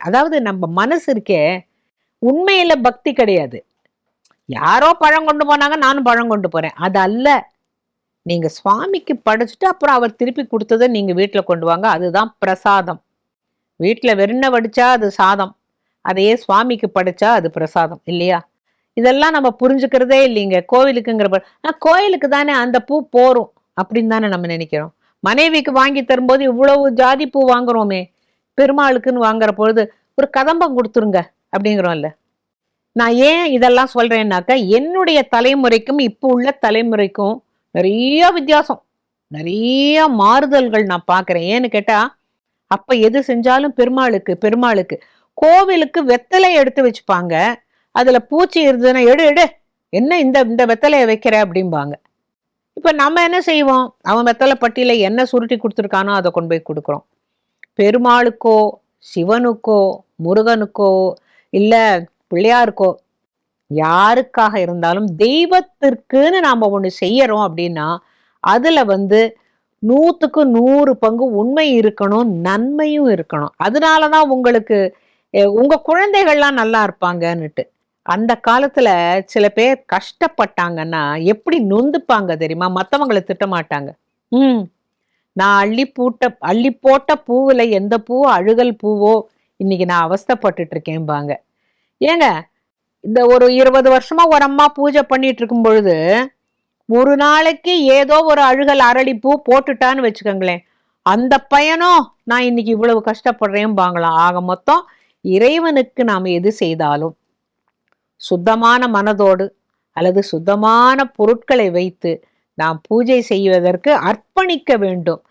அதாவது நம்ம மனசு இருக்கே உண்மையில பக்தி கிடையாது. யாரோ பழம் கொண்டு போனாங்க நானும் பழம் கொண்டு போறேன். அது அல்ல. நீங்க சுவாமிக்கு படைச்சிட்டு அப்புறம் அவர் திருப்பி கொடுத்ததை நீங்க வீட்டில் கொண்டு வாங்க. அதுதான் பிரசாதம். வீட்டில் வெண்ண வடிச்சா அது சாதம். அதையே சுவாமிக்கு படைச்சா அது பிரசாதம் இல்லையா? இதெல்லாம் நம்ம புரிஞ்சுக்கிறதே இல்லைங்க. கோவிலுக்குங்கிற ஆனால் கோயிலுக்கு தானே அந்த பூ போரும் அப்படின்னு தானே நம்ம நினைக்கிறோம். மனைவிக்கு வாங்கி தரும்போது இவ்வளவு ஜாதி பூ வாங்குறோமே. பெருமாளுக்குன்னு வாங்குற பொழுது ஒரு கதம்பம் கொடுத்துருங்க அப்படிங்கிறோம்ல. நான் ஏன் இதெல்லாம் சொல்றேன்னாக்கா என்னுடைய தலைமுறைக்கும் இப்போ உள்ள தலைமுறைக்கும் நிறைய வித்தியாசம். நிறைய மாறுதல்கள் நான் பார்க்குறேன். ஏன்னு கேட்டா அப்போ எது செஞ்சாலும் பெருமாளுக்கு பெருமாளுக்கு. கோவிலுக்கு வெத்தலை எடுத்து வச்சுப்பாங்க. அதில் பூச்சி இருந்ததுன்னா எடு எடு என்ன இந்த இந்த வெத்தலையை வைக்கிற அப்படிம்பாங்க. இப்போ நம்ம என்ன செய்வோம்? அவன் வெத்தலை பட்டியில் என்ன சுருட்டி கொடுத்துருக்கானோ அதை கொண்டு போய் கொடுக்குறோம். பெருமாளுக்கோ சிவனுக்கோ முருகனுக்கோ இல்ல பிள்ளையாருக்கோ யாருக்காக இருந்தாலும் தெய்வத்திற்குன்னு நாம ஒண்ணு செய்யறோம் அப்படின்னா அதுல வந்து நூத்துக்கு நூறு பங்கு உண்மை இருக்கணும் நன்மையும் இருக்கணும். அதனாலதான் உங்களுக்கு உங்க குழந்தைகள்லாம் நல்லா இருப்பாங்கன்னுட்டு. அந்த காலத்துல சில பேர் கஷ்டப்பட்டாங்கன்னா எப்படி நொந்துப்பாங்க தெரியுமா? மத்தவங்களை திட்ட மாட்டாங்க ம். நான் அள்ளி பூட்ட அள்ளி போட்ட பூவில் எந்த பூ அழுகல் பூவோ இன்னைக்கு நான் அவஸ்தப்பட்டுட்டு இருக்கேன்பாங்க ஏங்க இந்த ஒரு இருபது வருஷமா ஒரு அம்மா பூஜை பண்ணிட்டு இருக்கும் பொழுது ஒரு நாளைக்கு ஏதோ ஒரு அழுகல் அரளி பூ போட்டுட்டான்னு வச்சுக்கோங்களேன். அந்த பையனும் நான் இன்னைக்கு இவ்வளவு கஷ்டப்படுறேன் பாங்களாம் ஆக மொத்தம் இறைவனுக்கு நாம் எது செய்தாலும் சுத்தமான மனதோடு அல்லது சுத்தமான பொருட்களை வைத்து நாம் பூஜை செய்வதற்கு அர்ப்பணிக்க வேண்டும்.